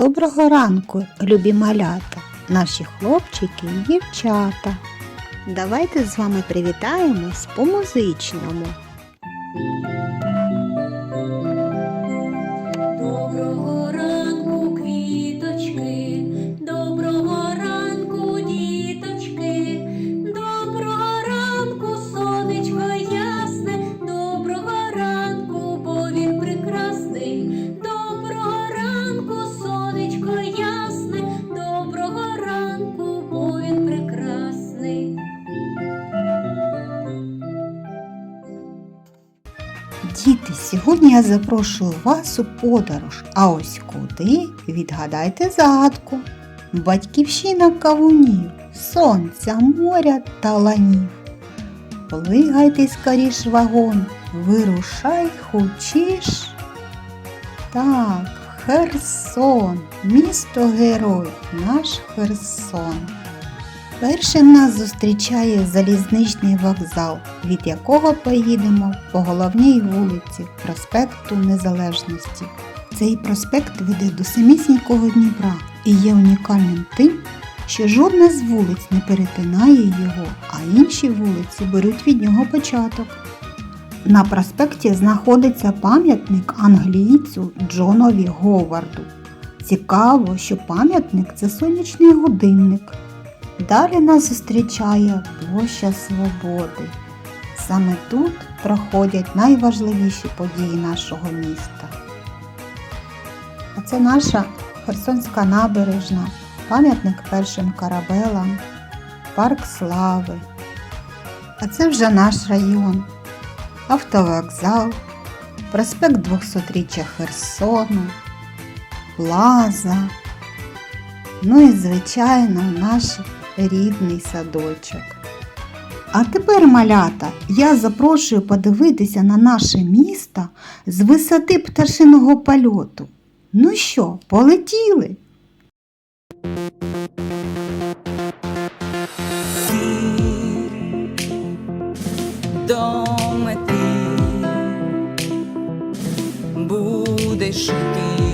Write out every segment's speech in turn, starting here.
Доброго ранку, любі малята, наші хлопчики і дівчата. Давайте з вами привітаємось по музичному. Сьогодні я запрошую вас у подорож. А ось куди? Відгадайте загадку. Батьківщина кавунів, сонця, моря та ланів. Плигайте скоріш вагон, вирушай хочеш. Так, Херсон, місто герой, наш Херсон. Першим нас зустрічає залізничний вокзал, від якого поїдемо по головній вулиці проспекту Незалежності. Цей проспект веде до самісінького Дніпра і є унікальним тим, що жодна з вулиць не перетинає його, а інші вулиці беруть від нього початок. На проспекті знаходиться пам'ятник англійцю Джонові Говарду. Цікаво, що пам'ятник це сонячний годинник. Далі нас зустрічає площа Свободи. Саме тут проходять найважливіші події нашого міста. А це наша Херсонська набережна, пам'ятник першим корабелам, парк слави. А це вже наш район, автовокзал, проспект 200-річчя Херсону, Плаза. Ну і, звичайно, наш рідний садочок. А тепер, малята, я запрошую подивитися на наше місто з висоти пташиного польоту. Ну що, полетіли? до мети будеш іти,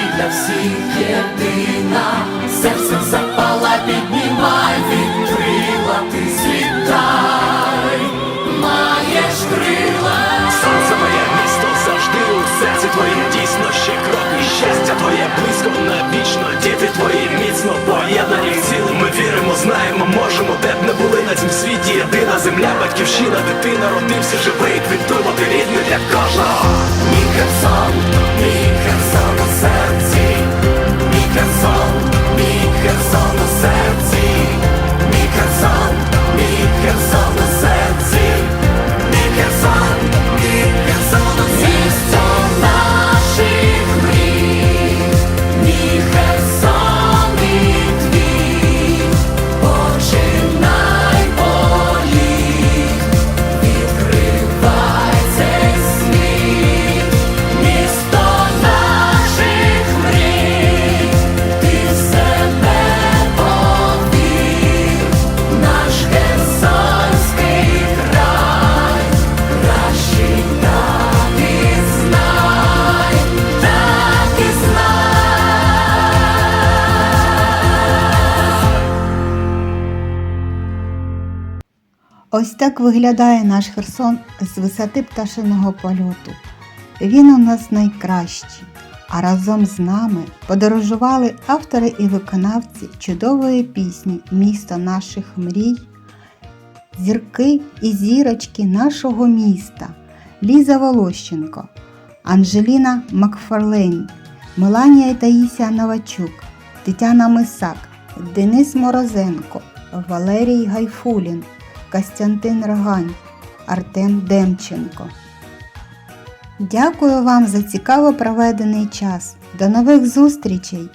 і для всіх єдина. Серце запала, піднімай, відкрила, ти злітай, маєш крила. Сонце моє місто завжди у серці твоє дійсно ще крок і щастя твоє близько навічно, діти твої міцно поєднані в цілому. Ми віримо, знаємо, можемо, де б не були на Творець світі єдина земля, батьківщина, дитина родився живий, підтримати рідний для кожного. Херсон, Херсон Ось так виглядає наш Херсон з висоти пташиного польоту. Він у нас найкращий, а разом з нами подорожували автори і виконавці чудової пісні Місто наших мрій, зірки і зірочки нашого міста Ліза Волощенко, Анжеліна Макфарлейн, Меланія Таїсія Новачук, Тетяна Мисак, Денис Морозенко, Валерій Гайфулін, Костянтин Рогань, Артем Демченко. Дякую вам за цікаво проведений час. До нових зустрічей!